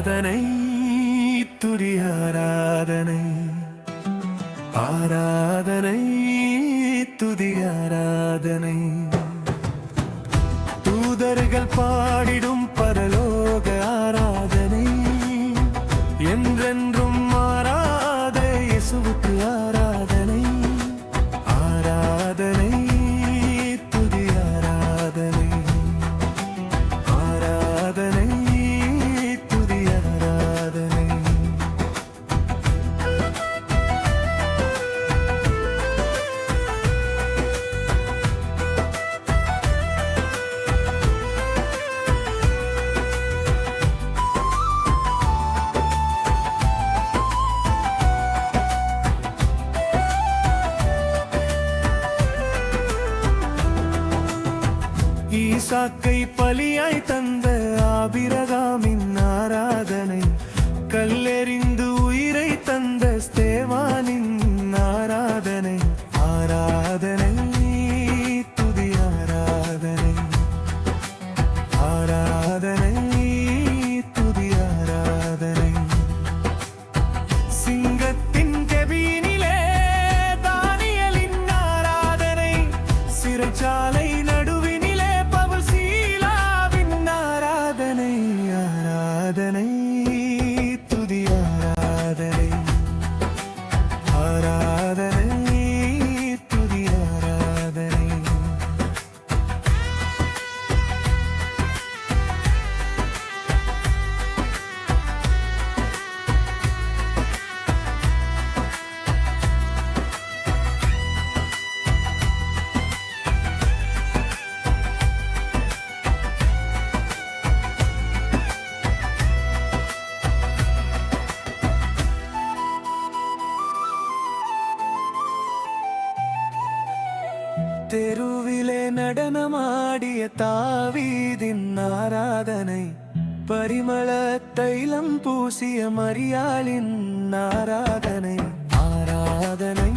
ஆராதனை துதி ஆராதனை. ஆராதனை துதி ஆராதனை. தூதர்கள் பாடிடும் பரலோக ஆராதனை. என்றென்றும் மாறாத இயேசுவுக்கு ஆராதனை பைசாக்கை பலியாய் தந்த ஆபிரகாமின் தெருவிலே நடனமாடிய தாவீதின் ஆராதனை பரிமள தைலம் பூசிய மரியாளின் ஆராதனை. ஆராதனை.